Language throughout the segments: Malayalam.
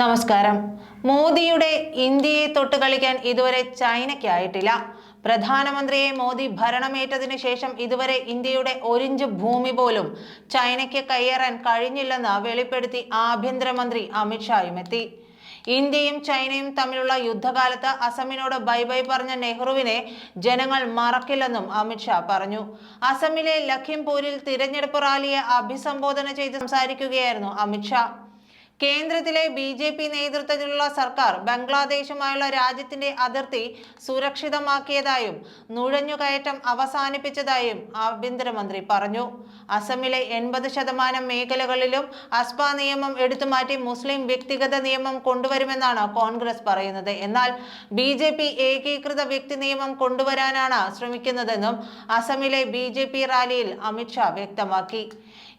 നമസ്കാരം. മോദിയുടെ ഇന്ത്യയെ തൊട്ട് കളിക്കാൻ ഇതുവരെ ചൈനയ്ക്കായിട്ടില്ല. പ്രധാനമന്ത്രിയെ മോദി ഭരണമേറ്റതിന് ശേഷം ഇതുവരെ ഇന്ത്യയുടെ ഒരിഞ്ച് ഭൂമി പോലും ചൈനയ്ക്ക് കയ്യേറാൻ കഴിഞ്ഞില്ലെന്ന് വെളിപ്പെടുത്തി ആഭ്യന്തരമന്ത്രി അമിത്ഷായും എത്തി. ഇന്ത്യയും ചൈനയും തമ്മിലുള്ള യുദ്ധകാലത്ത് അസമിനോട് ബൈ ബൈ പറഞ്ഞ നെഹ്റുവിനെ ജനങ്ങൾ മറക്കില്ലെന്നും അമിത്ഷാ പറഞ്ഞു. അസമിലെ ലഖിംപൂരിൽ തിരഞ്ഞെടുപ്പ് റാലിയെ അഭിസംബോധന ചെയ്ത് സംസാരിക്കുകയായിരുന്നു അമിത്ഷാ കേന്ദ്രത്തിലെ ബി ജെ പി നേതൃത്വത്തിലുള്ള സർക്കാർ ബംഗ്ലാദേശുമായുള്ള രാജ്യത്തിന്റെ അതിർത്തി സുരക്ഷിതമാക്കിയതായും നുഴഞ്ഞുകയറ്റം അവസാനിപ്പിച്ചതായും ആഭ്യന്തരമന്ത്രി പറഞ്ഞു. അസമിലെ എൺപത് ശതമാനം മേഖലകളിലും അസ്പ നിയമം എടുത്തുമാറ്റി മുസ്ലിം വ്യക്തിഗത നിയമം കൊണ്ടുവരുമെന്നാണ് കോൺഗ്രസ് പറയുന്നത്. എന്നാൽ ബി ജെ പി ഏകീകൃത വ്യക്തി നിയമം കൊണ്ടുവരാനാണ് ശ്രമിക്കുന്നതെന്നും അസമിലെ ബി ജെ പി റാലിയിൽ അമിത്ഷാ വ്യക്തമാക്കി.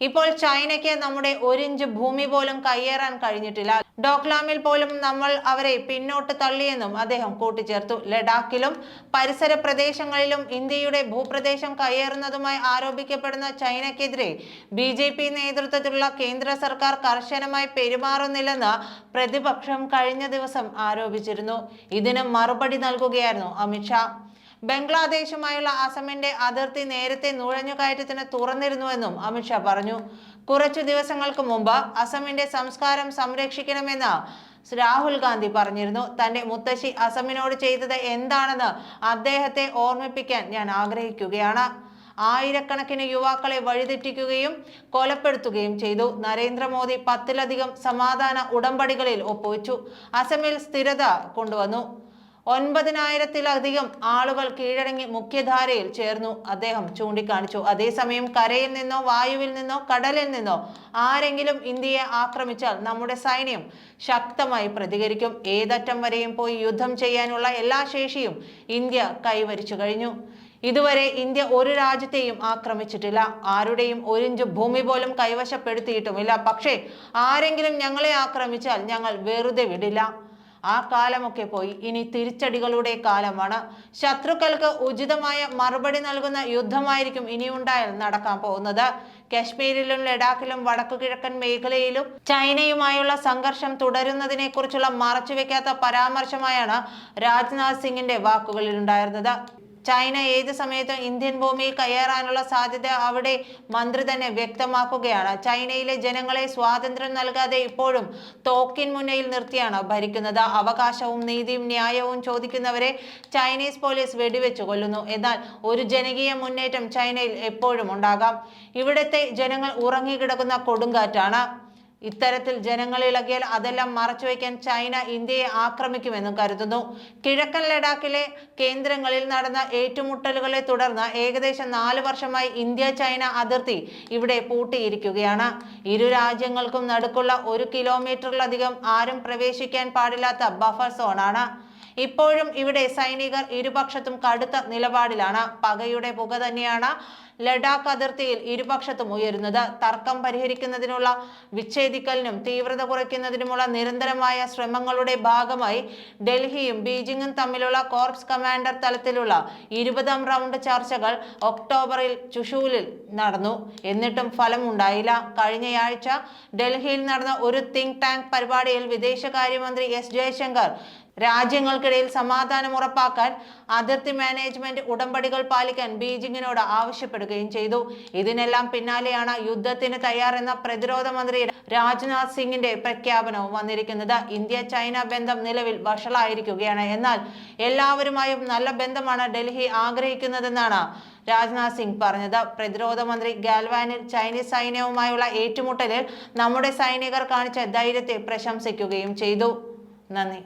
ഇപ്പോൾ ചൈനയ്ക്ക് നമ്മുടെ ഒരിഞ്ച് ഭൂമി പോലും കയ്യേറാൻ കഴിഞ്ഞിട്ടില്ല. ഡോക്ലാമിൽ പോലും നമ്മൾ അവരെ പിന്നോട്ട് തള്ളിയെന്നും അദ്ദേഹം കൂട്ടിച്ചേർത്തു. ലഡാക്കിലും പരിസര പ്രദേശങ്ങളിലും ഇന്ത്യയുടെ ഭൂപ്രദേശം കയ്യേറുന്നതുമായി ആരോപിക്കപ്പെടുന്ന ചൈനയ്ക്കെതിരെ ബി ജെ പി നേതൃത്വത്തിലുള്ള കേന്ദ്ര സർക്കാർ കർശനമായി പെരുമാറുന്നില്ലെന്ന് പ്രതിപക്ഷം കഴിഞ്ഞ ദിവസം ആരോപിച്ചിരുന്നു. ഇതിന് മറുപടി നൽകുകയായിരുന്നു അമിത്ഷാ ബംഗ്ലാദേശുമായുള്ള അസമിന്റെ അതിർത്തി നേരത്തെ നുഴഞ്ഞുകയറ്റത്തിന് തുറന്നിരുന്നുവെന്നും അമിത്ഷാ പറഞ്ഞു. കുറച്ചു ദിവസങ്ങൾക്ക് മുമ്പ് അസമിന്റെ സംസ്കാരം സംരക്ഷിക്കണമെന്ന് രാഹുൽ ഗാന്ധി പറഞ്ഞിരുന്നു. തന്റെ മുത്തശ്ശി അസമിനോട് ചെയ്തത് എന്താണെന്ന് അദ്ദേഹത്തെ ഓർമ്മിപ്പിക്കാൻ ഞാൻ ആഗ്രഹിക്കുകയാണ്. ആയിരക്കണക്കിന് യുവാക്കളെ വഴിതെറ്റിക്കുകയും കൊലപ്പെടുത്തുകയും ചെയ്തു. നരേന്ദ്രമോദി പത്തിലധികം സമാധാന ഉടമ്പടികളിൽ ഒപ്പുവെച്ചു. അസമിൽ സ്ഥിരത കൊണ്ടുവന്നു. ഒൻപതിനായിരത്തിലധികം ആളുകൾ കീഴടങ്ങി മുഖ്യധാരയിൽ ചേർന്നു. അദ്ദേഹം ചൂണ്ടിക്കാണിച്ചു. അതേസമയം കരയിൽ നിന്നോ വായുവിൽ നിന്നോ കടലിൽ നിന്നോ ആരെങ്കിലും ഇന്ത്യയെ ആക്രമിച്ചാൽ നമ്മുടെ സൈന്യം ശക്തമായി പ്രതികരിക്കും. ഏതറ്റം വരെയും പോയി യുദ്ധം ചെയ്യാനുള്ള എല്ലാ ശേഷിയും ഇന്ത്യ കൈവരിച്ചു കഴിഞ്ഞു. ഇതുവരെ ഇന്ത്യ ഒരു രാജ്യത്തെയും ആക്രമിച്ചിട്ടില്ല. ആരുടെയും ഒരിഞ്ച് ഭൂമി പോലും കൈവശപ്പെടുത്തിയിട്ടുമില്ല. പക്ഷേ ആരെങ്കിലും ഞങ്ങളെ ആക്രമിച്ചാൽ ഞങ്ങൾ വെറുതെ വിടില്ല. ആ കാലമൊക്കെ പോയി. ഇനി തിരിച്ചടികളുടെ കാലമാണ്. ശത്രുക്കൾക്ക് ഉചിതമായ മറുപടി നൽകുന്ന യുദ്ധമായിരിക്കും ഇനിയുണ്ടായാൽ നടക്കാൻ പോകുന്നത്. കശ്മീരിലും ലഡാക്കിലും വടക്കു കിഴക്കൻ മേഖലയിലും ചൈനയുമായുള്ള സംഘർഷം തുടരുന്നതിനെ കുറിച്ചുള്ള മറച്ചുവെക്കാത്ത പരാമർശമായാണ് രാജ്നാഥ് സിംഗിന്റെ വാക്കുകളിലുണ്ടായിരുന്നത്. ചൈന ഏത് സമയത്തും ഇന്ത്യൻ ഭൂമിയിൽ കയറാനുള്ള സാധ്യത അവിടെ മന്ത്രി തന്നെ വ്യക്തമാക്കുകയാണ്. ചൈനയിലെ ജനങ്ങളെ സ്വാതന്ത്ര്യം നൽകാതെ ഇപ്പോഴും തോക്കിൻ മുന്നയിൽ നിർത്തിയാണ് ഭരിക്കുന്നത്. അവകാശവും നീതിയും ന്യായവും ചോദിക്കുന്നവരെ ചൈനീസ് പോലീസ് വെടിവെച്ചു കൊല്ലുന്നു. എന്നാൽ ഒരു ജനകീയ മുന്നേറ്റം ചൈനയിൽ എപ്പോഴും ഉണ്ടാകാം. ഇവിടുത്തെ ജനങ്ങൾ ഉറങ്ങിക്കിടക്കുന്ന കൊടുങ്കാറ്റാണ്. ഇത്തരത്തിൽ ജനങ്ങൾ ഇളകിയാൽ അതെല്ലാം മറച്ചുവെക്കാൻ ചൈന ഇന്ത്യയെ ആക്രമിക്കുമെന്നും കരുതുന്നു. കിഴക്കൻ ലഡാക്കിലെ കേന്ദ്രങ്ങളിൽ നടന്ന ഏറ്റുമുട്ടലുകളെ തുടർന്ന് ഏകദേശം നാല് വർഷമായി ഇന്ത്യ ചൈന അതിർത്തി ഇവിടെ പൂട്ടിയിരിക്കുകയാണ്. ഇരു രാജ്യങ്ങൾക്കും നടുക്കുള്ള ഒരു കിലോമീറ്ററിലധികം ആരും പ്രവേശിക്കാൻ പാടില്ലാത്ത ബഫർ സോണാണ്. ഇപ്പോഴും ഇവിടെ സൈനികർ ഇരുപക്ഷത്തും കടുത്ത നിലപാടിലാണ്. പകയുടെ പുക തന്നെയാണ് ലഡാക്ക് അതിർത്തിയിൽ ഇരുപക്ഷത്തും ഉയരുന്നത്. തർക്കം പരിഹരിക്കുന്നതിനുള്ള വിച്ഛേദിക്കലിനും തീവ്രത കുറയ്ക്കുന്നതിനുമുള്ള നിരന്തരമായ ശ്രമങ്ങളുടെ ഭാഗമായി ഡൽഹിയും ബീജിംഗും തമ്മിലുള്ള കോർപ്സ് കമാൻഡർ തലത്തിലുള്ള ഇരുപതാം റൗണ്ട് ചർച്ചകൾ ഒക്ടോബറിൽ ചുഷൂലിൽ നടന്നു. എന്നിട്ടും ഫലമുണ്ടായില്ല. കഴിഞ്ഞയാഴ്ച ഡൽഹിയിൽ നടന്ന ഒരു തിങ്ക് ടാങ്ക് പരിപാടിയിൽ വിദേശകാര്യമന്ത്രി എസ് ജയശങ്കർ രാജ്യങ്ങൾക്കിടയിൽ സമാധാനം ഉറപ്പാക്കാൻ അതിർത്തി മാനേജ്മെന്റ് ഉടമ്പടികൾ പാലിക്കാൻ ബീജിംഗിനോട് ആവശ്യപ്പെടുകയും ചെയ്തു. ഇതിനെല്ലാം പിന്നാലെയാണ് യുദ്ധത്തിന് തയ്യാറെന്ന പ്രതിരോധ മന്ത്രി രാജ്നാഥ് സിംഗിന്റെ പ്രഖ്യാപനവും വന്നിരിക്കുന്നത്. ഇന്ത്യ ചൈന ബന്ധം നിലവിൽ വഷളായിരിക്കുകയാണ്. എന്നാൽ എല്ലാവരുമായും നല്ല ബന്ധമാണ് ഡൽഹി ആഗ്രഹിക്കുന്നതെന്നാണ് രാജ്നാഥ് സിംഗ് പറഞ്ഞത്. പ്രതിരോധ മന്ത്രി ഗാൽവാനിൽ ചൈനീസ് സൈന്യവുമായുള്ള ഏറ്റുമുട്ടലിൽ നമ്മുടെ സൈനികർ കാണിച്ച ധൈര്യത്തെ പ്രശംസിക്കുകയും ചെയ്തു. നന്ദി.